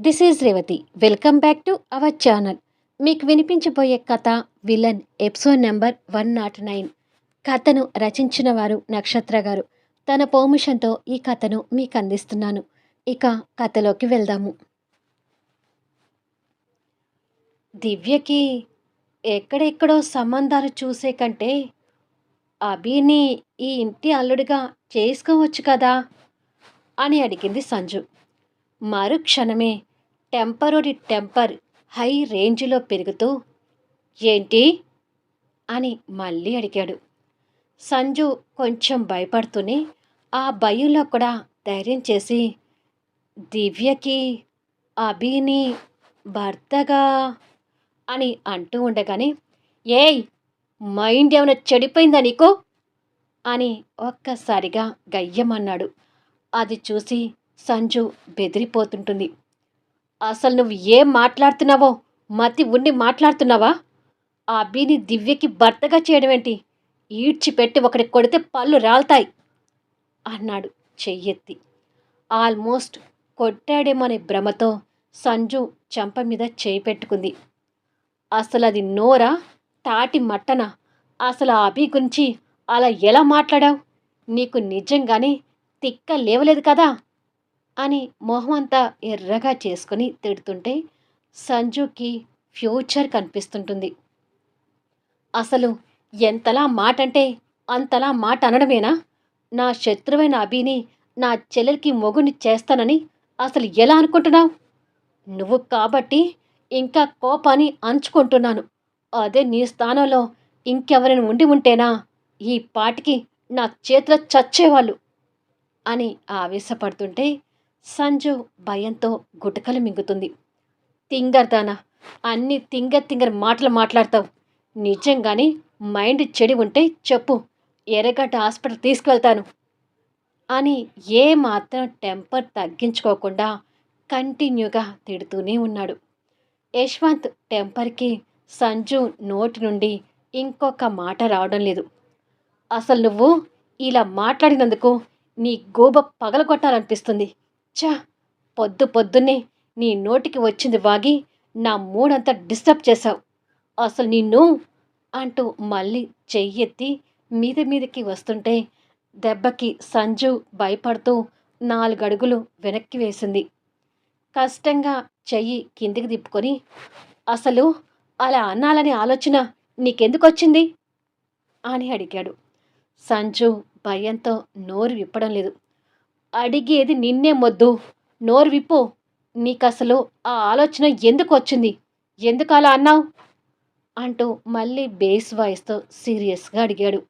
This is Revathi welcome back to our channel మీకు వినిపించబోయే కథ villain episode number one nought nine కథను రచించిన వారు నక్షత్ర గారు. తన పర్మిషన్తో ఈ కథను మీకు అందిస్తున్నాను. ఇక కథలోకి వెళ్దాము. దివ్యకి ఎక్కడెక్కడో సంబంధాలు చూసే కంటే అభిని ఈ ఇంటి అల్లుడిగా చేసుకోవచ్చు కదా అని అడిగింది సంజు. మరుక్షణమే టెంపరరీ టెంపర్ హై రేంజ్లో పెరుగుతూ ఏంటి? అని మళ్ళీ అడిగాడు. సంజు కొంచెం భయపడుతూనే ఆ భయంలో కూడా ధైర్యం చేసి దివ్యకి అభిని భర్తగా? అని అంటూ ఉండగానే ఏయ్ మైండ్ ఏమైనా చెడిపోయిందా నీకు? అని ఒక్కసారిగా గయ్యమన్నాడు. అది చూసి సంజు బెదిరిపోతుంటుంది. అసలు నువ్వు ఏం మాట్లాడుతున్నావో? మతి ఉండి మాట్లాడుతున్నావా? ఆ అబ్బిని దివ్యకి భర్తగా చేయడం ఏంటి ఈడ్చిపెట్టి ఒకటి కొడితే పళ్ళు రాల్తాయి అన్నాడు చెయ్యెత్తి. ఆల్మోస్ట్ కొట్టాడేమనే భ్రమతో సంజు చెంప మీద చేయి పెట్టుకుంది. అసలు అది నోరా? తాటి మట్టన? అసలు ఆ అభి గురించి అలా ఎలా మాట్లాడావు? నీకు నిజంగానే తిక్క లేవలేదు కదా? అని మొహం అంతా ఎర్రగా చేసుకుని తిడుతుంటే సంజుకి ఫ్యూచర్ కనిపిస్తుంటుంది. అసలు ఎంతలా మాట అంటే అంతలా మాట అనడమేనా? నా శత్రువైన అభిని నా చెల్లెలికి మొగుని చేస్తానని అసలు ఎలా అనుకుంటున్నావు? నువ్వు కాబట్టి ఇంకా కోపాన్ని అంచుకుంటున్నాను. అదే నీ స్థానంలో ఇంకెవరైనా ఉండి ఉంటేనా ఈ పాటికి నా చేతిలో చచ్చేవాళ్ళు అని ఆవేశపడుతుంటే సంజు భయంతో గుటకలు మింగుతుంది. తింగర్దానా అన్ని తింగర్ తింగర్ మాటలు మాట్లాడతావు. నిజంగానే మైండ్ చెడి ఉంటే చెప్పు ఎర్రగడ్డ హాస్పిటల్ తీసుకువెళ్తాను. అని ఏ మాత్రం టెంపర్ తగ్గించుకోకుండా కంటిన్యూగా తిడుతూనే ఉన్నాడు. యశ్వంత్ టెంపర్కి సంజు నోటి నుండి ఇంకొక మాట రావడం లేదు. అసలు నువ్వు ఇలా మాట్లాడినందుకు నీ గోబ పగలగొట్టాలనిపిస్తుంది. చా పొద్దు పొద్దున్నే నీ నోటికి వచ్చింది వాగి నా మూడంతా డిస్టర్బ్ చేశావు. అసలు నిన్ను అంటూ మళ్ళీ చెయ్యెత్తి మీద మీదకి వస్తుంటే దెబ్బకి సంజు భయపడుతూ నాలుగు అడుగులు వెనక్కి వేసింది. కష్టంగా చెయ్యి కిందికి తిప్పుకొని అసలు అలా అనాలనే ఆలోచన నీకెందుకు వచ్చింది అని అడిగాడు. సంజు భయంతో నోరు విప్పడం లేదు. అడిగేది నిన్నే మొద్దు. నోరు విప్పు నీకసలు ఆ ఆలోచన ఎందుకు వచ్చింది ఎందుకు అలా అన్నావు? అంటూ మళ్ళీ బేస్ వాయిస్తో సీరియస్గా అడిగాడు.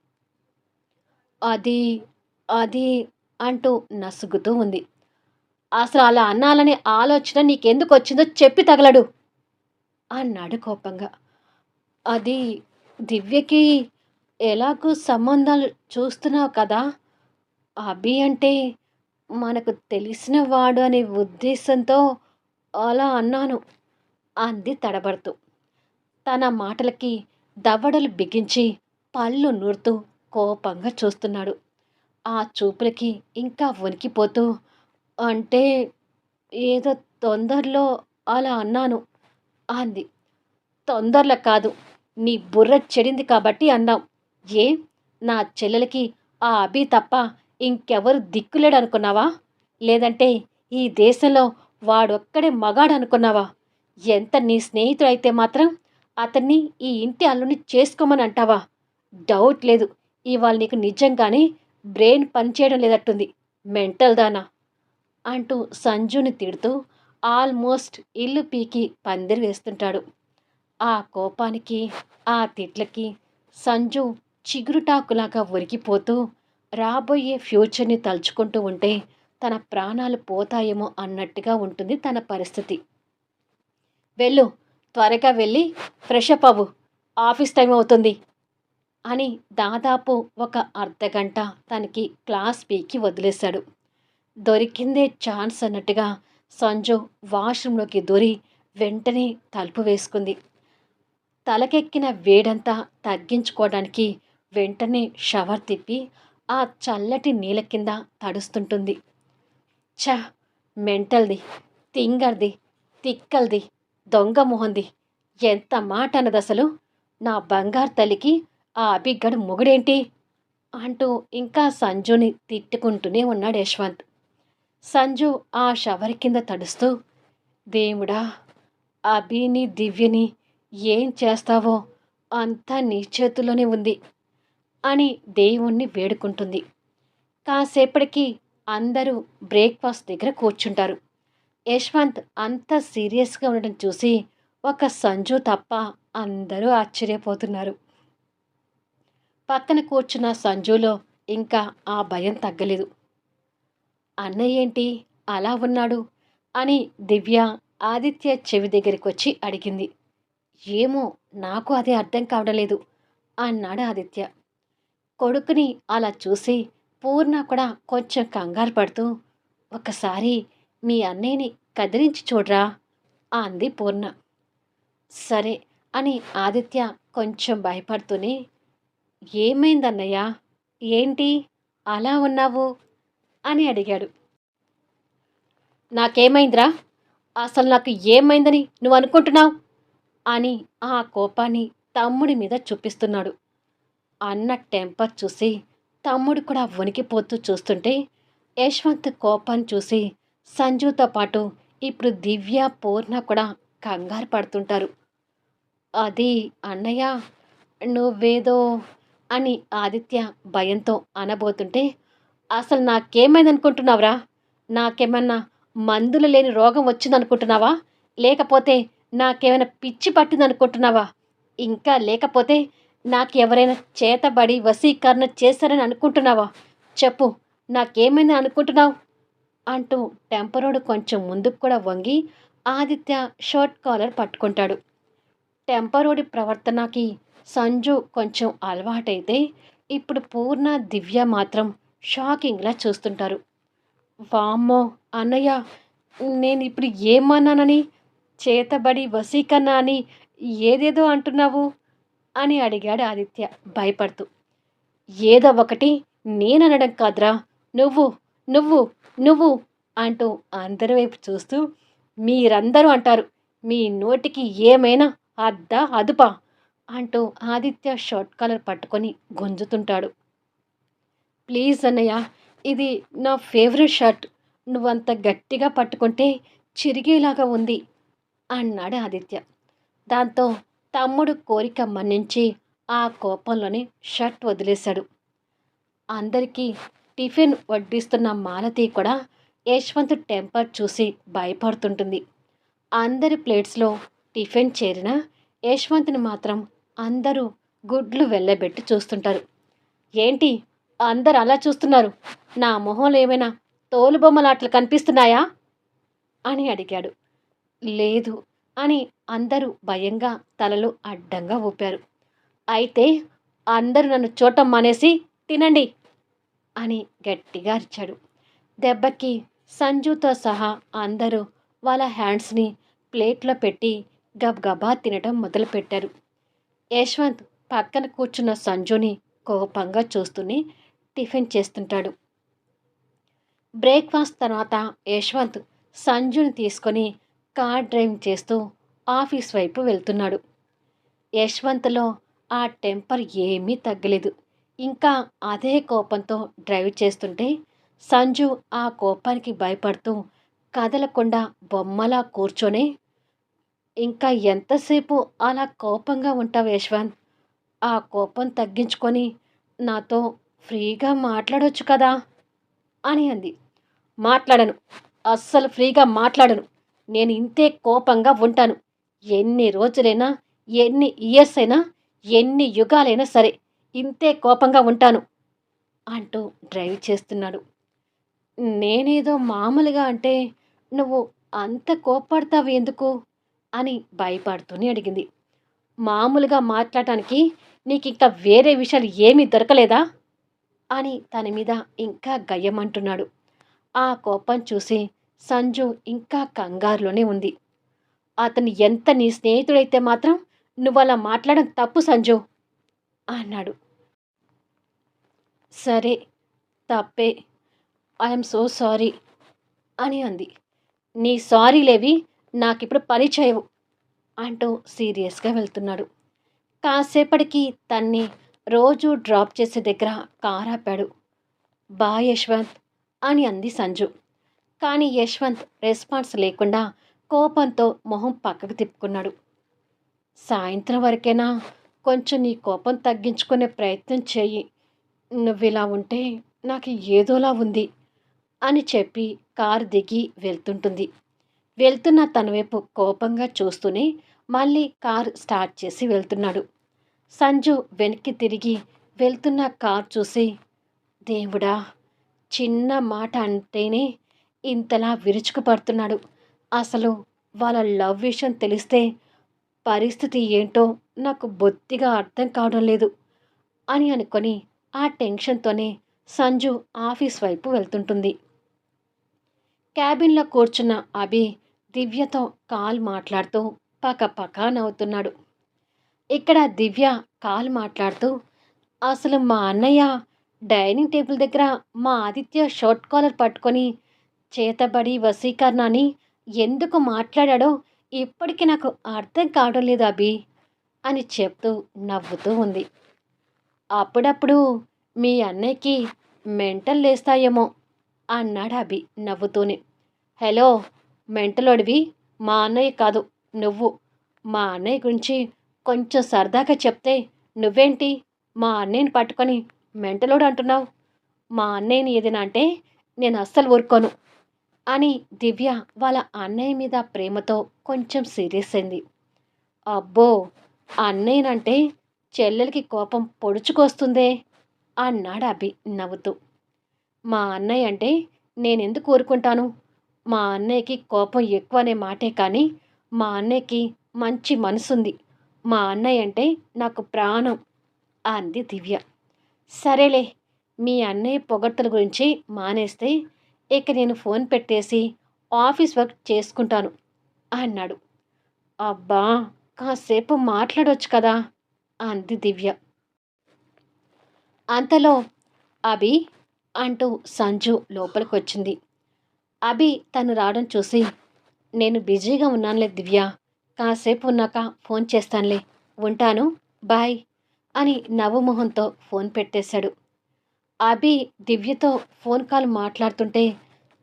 అది అది అంటూ నసుగుతూ ఉంది. అసలు అలా అన్నాలనే ఆలోచన నీకెందుకు వచ్చిందో చెప్పి తగలడు. అన్నాడు కోపంగా. అది దివ్యకి ఎలాగూ సంబంధాలు చూస్తున్నావు కదా? అభి అంటే మనకు తెలిసిన వాడు అనే ఉద్దేశంతో అలా అన్నాను. అంది తడబడుతూ. తన మాటలకి దవడలు బిగించి పళ్ళు నూరుతూ కోపంగా చూస్తున్నాడు. ఆ చూపులకి ఇంకా వణికిపోతూ అంటే ఏదో తొందరలో అలా అన్నాను అంది. తొందరలో కాదు నీ బుర్ర చెడింది కాబట్టి అన్నావు ఏ? నా చెల్లెలకి ఆ అభి తప్ప ఇంకెవరు దిక్కులేడు అనుకున్నావా లేదంటే ఈ దేశంలో వాడొక్కడే మగాడు అనుకున్నావా ఎంత నీ స్నేహితుడు అయితే మాత్రం అతన్ని ఈ ఇంటి అల్లుని చేసుకోమని అంటావా డౌట్ లేదు. ఇవాళ నీకు నిజంగానే బ్రెయిన్ పనిచేయడం లేదట్టుంది. మెంటల్ దానా? అంటూ సంజుని తిడుతూ ఆల్మోస్ట్ ఇల్లు పీకి పందిరి వేస్తుంటాడు. ఆ కోపానికి ఆ తిట్లకి సంజు చిగురుటాకులాగా ఉరికిపోతూ రాబోయే ఫ్యూచర్ని తలుచుకుంటూ ఉంటే తన ప్రాణాలు పోతాయేమో అన్నట్టుగా ఉంటుంది తన పరిస్థితి. వెళ్ళు త్వరగా వెళ్ళి ఫ్రెష్ అప్ అవ్వు. ఆఫీస్ టైం అవుతుంది. అని దాదాపు ఒక అర్ధగంట తనకి క్లాస్ పీకి వదిలేశాడు. దొరికిందే ఛాన్స్ అన్నట్టుగా సంజు వాష్రూంలోకి దూరి వెంటనే తలుపు వేసుకుంది. తలకెక్కిన వేడంతా తగ్గించుకోవడానికి వెంటనే షవర్ తిప్పి ఆ చల్లటి నీళ్ళ కింద తడుస్తుంటుంది. ఛ! మెంటల్ది తింగర్ది తిక్కల్ది దొంగ మొహంది. ఎంత మాట అన్నది అసలు? నా బంగారు తల్లికి ఆ అభిగ్గడు మొగుడేంటి? అంటూ ఇంకా సంజుని తిట్టుకుంటూనే ఉన్నాడు యశ్వంత్. సంజు ఆ షవర్ కింద తడుస్తూ దేవుడా అభిని దివ్యని ఏం చేస్తావో అంతా నీ చేతుల్లోనే ఉంది. అని దేవుణ్ణి వేడుకుంటుంది. కాసేపటికి అందరూ బ్రేక్ఫాస్ట్ దగ్గర కూర్చుంటారు. యశ్వంత్ అంత సీరియస్గా ఉండడం చూసి ఒక సంజు తప్ప అందరూ ఆశ్చర్యపోతున్నారు. పక్కన కూర్చున్న సంజులో ఇంకా ఆ భయం తగ్గలేదు. అన్నయ్య ఏంటి? అలా ఉన్నాడు? అని దివ్య ఆదిత్య చెవి దగ్గరికి వచ్చి అడిగింది. ఏమో నాకు అదే అర్థం కావడం లేదు అన్నాడు ఆదిత్య. కొడుకుని అలా చూసి పూర్ణ కూడా కొంచెం కంగారు పడుతూ ఒకసారి మీ అన్నయ్యని కదిలించి చూడరా అంది పూర్ణ. సరే అని ఆదిత్య కొంచెం భయపడుతూనే ఏమైందన్నయ్య? ఏంటి? అలా ఉన్నావు? అని అడిగాడు. నాకేమైందిరా? అసలు నాకు ఏమైందని నువ్వు అనుకుంటున్నావు? అని ఆ కోపాన్ని తమ్ముడి మీద చూపిస్తున్నాడు. అన్న టెంపర్ చూసి తమ్ముడు కూడా వణికిపోతూ చూస్తుంటే యశ్వంత్ కోపాన్ని చూసి సంజుతో పాటు ఇప్పుడు దివ్య పూర్ణ కూడా కంగారు పడుతుంటారు. అది అన్నయ్య నువ్వేదో అని ఆదిత్య భయంతో అనబోతుంటే అసలు నాకేమైందనుకుంటున్నావురా? నాకేమన్నా మందులు లేని రోగం వచ్చిందనుకుంటున్నావా? లేకపోతే నాకేమైనా పిచ్చి పట్టిందనుకుంటున్నావా? ఇంకా లేకపోతే నాకు ఎవరైనా చేతబడి వశీకరణ చేశారని అనుకుంటున్నావా? చెప్పు నాకేమైనా అనుకుంటున్నావు? అంటూ టెంపరోడు కొంచెం ముందుకు కూడా వంగి ఆదిత్య షర్ట్ కాలర్ పట్టుకుంటాడు. టెంపరోడి ప్రవర్తనకి సంజు కొంచెం అలవాటైతే ఇప్పుడు పూర్ణ దివ్య మాత్రం షాకింగ్లా చూస్తుంటారు. వామ్మో అన్నయ్య నేను ఇప్పుడు ఏమన్నానని? చేతబడి వశీకరణ అని ఏదేదో అంటున్నావు? అని అడిగాడు ఆదిత్య. భయపడుతూ. ఏదో ఒకటి నేననడం కాదురా. నువ్వు నువ్వు నువ్వు అంటూ అందరి వైపు చూస్తూ మీరందరూ అంటారు మీ నోటికి ఏమైనా అద్దా అదుపా అంటూ ఆదిత్య షార్ట్ కలర్ పట్టుకొని గుంజుతుంటాడు. ప్లీజ్ అన్నయ్య ఇది నా ఫేవరెట్ షర్ట్. నువ్వంత గట్టిగా పట్టుకుంటే చిరిగేలాగా ఉంది అన్నాడు ఆదిత్య. దాంతో తమ్ముడు కోరిక మన్నించి ఆ కోపంలోనే షర్ట్ వదిలేశాడు. అందరికీ టిఫిన్ వడ్డిస్తున్న మాలతి కూడా యశ్వంత్ టెంపర్ చూసి భయపడుతుంటుంది. అందరి ప్లేట్స్లో టిఫిన్ చేరిన యశ్వంత్ని మాత్రం అందరూ గుడ్లు వెళ్ళబెట్టి చూస్తుంటారు. ఏంటి? అందరు అలా చూస్తున్నారు. నా మొహంలో ఏమైనా తోలుబొమ్మలాట్లు కనిపిస్తున్నాయా? అని అడిగాడు. లేదు అని అందరూ భయంగా తలలు అడ్డంగా ఊపారు. అయితే అందరూ నన్ను చూడటం మానేసి తినండి అని గట్టిగా అరిచాడు. దెబ్బకి సంజుతో సహా అందరూ వాళ్ళ హ్యాండ్స్ని ప్లేట్లో పెట్టి గబగబా తినడం మొదలుపెట్టారు. యశ్వంత్ పక్కన కూర్చున్న సంజుని కోపంగా చూస్తూనే టిఫిన్ చేస్తుంటాడు. బ్రేక్ఫాస్ట్ తర్వాత యశ్వంత్ సంజుని తీసుకొని కార్ డ్రైవింగ్ చేస్తూ ఆఫీస్ వైపు వెళ్తున్నాడు. యశ్వంత్లో ఆ టెంపర్ ఏమీ తగ్గలేదు. ఇంకా అదే కోపంతో డ్రైవ్ చేస్తుంటే సంజు ఆ కోపానికి భయపడుతూ కదలకుండా బొమ్మలా కూర్చొని ఇంకా ఎంతసేపు అలా కోపంగా ఉంటావు యశ్వంత్? ఆ కోపం తగ్గించుకొని నాతో ఫ్రీగా మాట్లాడవచ్చు కదా? అని అంది. మాట్లాడను. అస్సలు ఫ్రీగా మాట్లాడను. నేను ఇంతే కోపంగా ఉంటాను. ఎన్ని రోజులైనా ఎన్ని ఇయర్స్ అయినా ఎన్ని యుగాలైనా సరే ఇంతే కోపంగా ఉంటాను అంటూ డ్రైవ్ చేస్తున్నాడు. నేనేదో మామూలుగా అంటే నువ్వు అంత కోపడతావు ఎందుకు? అని భయపడుతూనే అడిగింది. మామూలుగా మాట్లాడటానికి నీకు ఇంకా వేరే విషయాలు ఏమీ దొరకలేదా? అని తన మీద ఇంకా గయ్యమంటున్నాడు. ఆ కోపం చూసి సంజు ఇంకా కంగారులోనే ఉంది. అతను ఎంత నీ స్నేహితుడైతే మాత్రం నువ్వు అలా మాట్లాడడం తప్పు సంజు అన్నాడు. సరే తప్పే. ఐఎమ్ సో సారీ అని అంది. నీ సారీలేవి నాకిప్పుడు పని చేయవు అంటూ సీరియస్గా వెళ్తున్నాడు. కాసేపటికి తన్ని రోజు డ్రాప్ చేసే దగ్గర కార్ బా యశ్వంత్ అని అంది సంజు. కానీ యశ్వంత్ రెస్పాన్స్ లేకుండా కోపంతో మొహం పక్కకు తిప్పుకున్నాడు. సాయంత్రం వరకైనా? కొంచెం నీ కోపం తగ్గించుకునే ప్రయత్నం చేయి. నువ్వు ఇలా ఉంటే నాకు ఏదోలా ఉంది అని చెప్పి కారు దిగి వెళ్తుంటుంది. వెళ్తున్న తన వైపు కోపంగా చూస్తూనే మళ్ళీ కారు స్టార్ట్ చేసి వెళ్తున్నాడు. సంజు వెనక్కి తిరిగి వెళ్తున్న కార్ చూసి దేవుడా చిన్న మాట అంటేనే ఇంతలా విరుచుకుపడుతున్నాడు. అసలు వాళ్ళ లవ్ విషయం తెలిస్తే పరిస్థితి ఏంటో నాకు బొత్తిగా అర్థం కావడం లేదు అని అనుకొని ఆ టెన్షన్తోనే సంజు ఆఫీస్ వైపు వెళ్తుంటుంది. క్యాబిన్లో కూర్చున్న అభి దివ్యతో కాల్ మాట్లాడుతూ పక్క పక్క నవ్వుతున్నాడు. ఇక్కడ దివ్య కాల్ మాట్లాడుతూ అసలు మా అన్నయ్య డైనింగ్ టేబుల్ దగ్గర మా ఆదిత్య షార్ట్ కాలర్ పట్టుకొని చేతబడి వశీకరణ అని ఎందుకు మాట్లాడాడో ఇప్పటికీ నాకు అర్థం కావడం లేదు అభి అని చెప్తూ నవ్వుతూ ఉంది. అప్పుడప్పుడు మీ అన్నయ్యకి మెంటల్ లేస్తాయేమో అన్నాడు అభి నవ్వుతూనే. హలో మెంటలోడివి? మా అన్నయ్య కాదు నువ్వు. మా అన్నయ్య గురించి కొంచెం సరదాగా చెప్తే నువ్వేంటి? మా అన్నయ్యని పట్టుకొని మెంటలోడు అంటున్నావు. మా అన్నయ్యని ఏదైనా అంటే నేను అస్సలు ఊరుకోను. అని దివ్య వాళ్ళ అన్నయ్య మీద ప్రేమతో కొంచెం సీరియస్ అయింది. అబ్బో అన్నయ్యనంటే చెల్లెలకి కోపం పొడుచుకొస్తుందే అన్నాడు అభి నవ్వుతూ. మా అన్నయ్య అంటే నేనెందుకు కోరుకుంటాను మా అన్నయ్యకి కోపం ఎక్కువ అనే మాటే కానీ మా అన్నయ్యకి మంచి మనసుంది. మా అన్నయ్య అంటే నాకు ప్రాణం అంది దివ్య. సరేలే మీ అన్నయ్య పొగడ్తల గురించి మానేస్తే ఇక నేను ఫోన్ పెట్టేసి ఆఫీస్ వర్క్ చేసుకుంటాను అన్నాడు. అబ్బా కాసేపు మాట్లాడవచ్చు కదా అంది దివ్య. అంతలో అభి అంటూ సంజు లోపలికి వచ్చింది అభి తను రావడం చూసి నేను బిజీగా ఉన్నానులే దివ్య కాసేపు ఉన్నాక ఫోన్ చేస్తానులే ఉంటాను బాయ్ అని నవ్వుమొహంతో ఫోన్ పెట్టేశాడు. అభి దివ్యతో ఫోన్ కాల్ మాట్లాడుతుంటే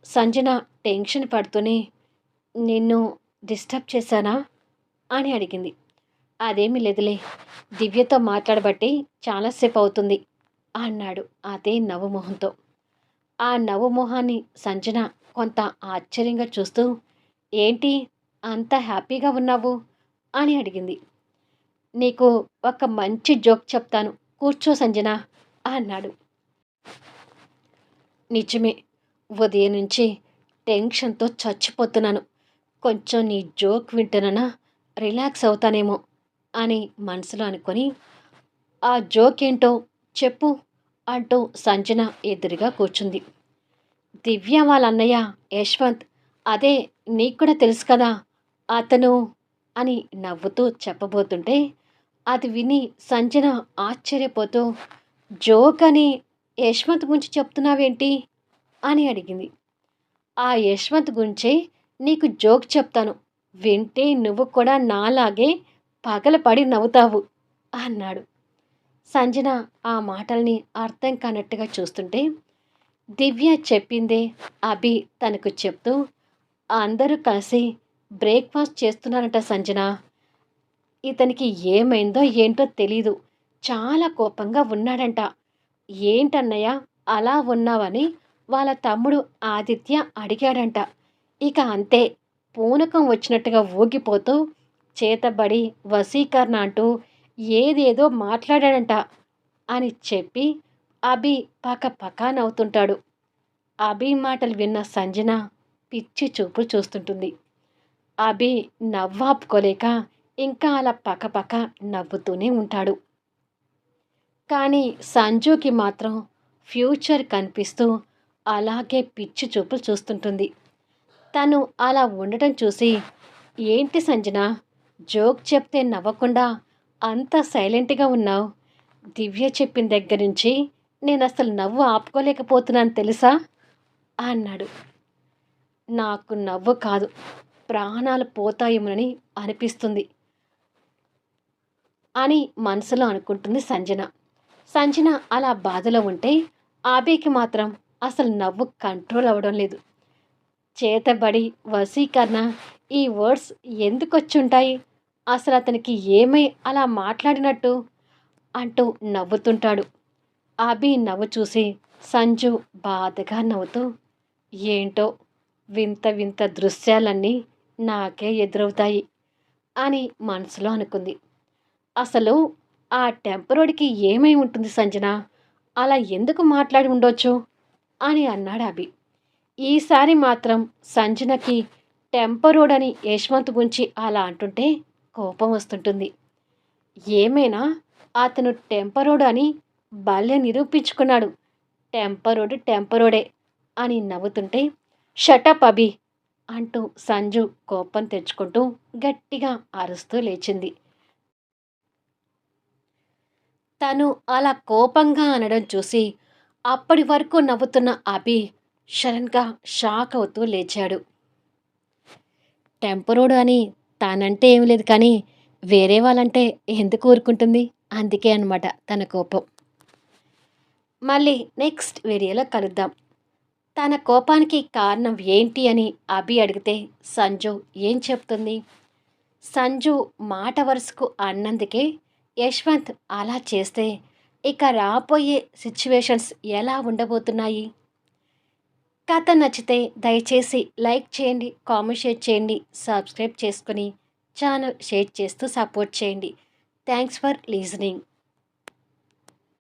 సంజన టెన్షన్ పడుతూనే నిన్ను డిస్టర్బ్ చేశానా? అని అడిగింది. అదేమీ లేదులే దివ్యతో మాట్లాడబట్టి చాలాసేపు అవుతుంది అన్నాడు అదే నవ్వుమొహంతో ఆ నవ్వుమొహాన్ని సంజన కొంత ఆశ్చర్యంగా చూస్తూ ఏంటి అంత హ్యాపీగా ఉన్నావు? అని అడిగింది. నీకు ఒక మంచి జోక్ చెప్తాను కూర్చో సంజన అన్నాడు. నిజమే ఉదయం నుంచి టెన్షన్తో చచ్చిపోతున్నాను. కొంచెం నీ జోక్ వింటనన్నా రిలాక్స్ అవుతానేమో అని మనసులో అనుకొని ఆ జోక్ ఏంటో చెప్పు అంటూ సంజన ఎదురుగా కూర్చుంది. దివ్య వాళ్ళ అన్నయ్య యశ్వంత్ అదే నీకు కూడా తెలుసు కదా అతను అని నవ్వుతూ చెప్పబోతుంటే అది విని సంజన ఆశ్చర్యపోతూ జోక్ అని యశ్వంత్ గురించి చెప్తున్నావేంటి? అని అడిగింది. ఆ యశ్వంత్ గురించే నీకు జోక్ చెప్తాను. వింటే నువ్వు కూడా నాలాగే పగలపడి నవ్వుతావు అన్నాడు. సంజన ఆ మాటల్ని అర్థం కానట్టుగా చూస్తుంటే దివ్య చెప్పిందే అభి తనకు చెప్తూ అందరూ కలిసి బ్రేక్ఫాస్ట్ చేస్తున్నారట సంజన. ఇతనికి ఏమైందో ఏంటో తెలీదు. చాలా కోపంగా ఉన్నాడంట. ఏంటన్నయ్య అలా ఉన్నావని వాళ్ళ తమ్ముడు ఆదిత్య అడిగాడంట. ఇక అంతే పూనకం వచ్చినట్టుగా ఊగిపోతూ చేతబడి వశీకరణ అంటూ ఏదేదో మాట్లాడాడంట అని చెప్పి అభి పక పక్క నవ్వుతుంటాడు. అభి మాటలు విన్న సంజన పిచ్చి చూపులు చూస్తుంటుంది. అభి నవ్వాపుకోలేక ఇంకా అలా పక్కపక్క నవ్వుతూనే ఉంటాడు. కానీ సంజుకి మాత్రం ఫ్యూచర్ కనిపిస్తూ అలాగే పిచ్చి చూపులు చూస్తుంటుంది. తను అలా ఉండటం చూసి ఏంటి సంజన? జోక్ చెప్తే నవ్వకుండా అంత సైలెంట్గా ఉన్నావు. దివ్య చెప్పిన దగ్గర నుంచి నేను అసలు నవ్వు ఆపుకోలేకపోతున్నాను తెలుసా? అన్నాడు. నాకు నవ్వు కాదు ప్రాణాలు పోతాయేమోనని అనిపిస్తుంది అని మనసులో అనుకుంటుంది సంజన. సంజన అలా బాధలో ఉంటే ఆబేకి మాత్రం అసలు నవ్వు కంట్రోల్ అవ్వడం లేదు. చేతబడి వశీకరణ ఈ వర్డ్స్ ఎందుకు వచ్చుంటాయి అసలు అతనికి ఏమై అలా మాట్లాడినట్టు అంటూ నవ్వుతుంటాడు. అభి నవ్వు చూసి సంజు బాధగా నవ్వుతూ ఏంటో వింత వింత దృశ్యాలన్నీ నాకే ఎదురవుతాయి అని మనసులో అనుకుంది. అసలు ఆ టెంపరోడికి ఏమై ఉంటుంది సంజన? అలా ఎందుకు మాట్లాడి ఉండొచ్చు? అని అన్నాడు అభి. ఈసారి మాత్రం సంజనకి టెంపరోడ్ అని యశ్వంత్ గురించి అలా అంటుంటే కోపం వస్తుంటుంది. ఏమైనా అతను టెంపరోడ్ అని భలే నిరూపించుకున్నాడు. టెంపరోడ్ టెంపరోడే అని నవ్వుతుంటే షటప్ అభి అంటూ సంజు కోపం తెచ్చుకుంటూ గట్టిగా అరుస్తూ లేచింది. తను అలా కోపంగా అనడం చూసి అప్పటి వరకు నవ్వుతున్న అభి సడన్గా షాక్ అవుతూ లేచాడు. టెంపరోడు అని తానంటే ఏం లేదు కానీ వేరే వాళ్ళంటే ఎందుకు ఊరుకుంటుంది? అందుకే అనమాట తన కోపం. మళ్ళీ నెక్స్ట్ వీడియోలో కలుద్దాం. తన కోపానికి కారణం ఏంటి అని అభి అడిగితే సంజు ఏం చెప్తుంది? సంజు మాట వరుసకు అన్నందుకే యశ్వంత్ అలా చేస్తే ఇక రాబోయే సిచ్యువేషన్స్ ఎలా ఉండబోతున్నాయి? కథ నచ్చితే దయచేసి లైక్ చేయండి కామెంట్ షేర్ చేయండి సబ్స్క్రైబ్ చేసుకుని ఛానల్ షేర్ చేస్తూ సపోర్ట్ చేయండి. Thanks for listening.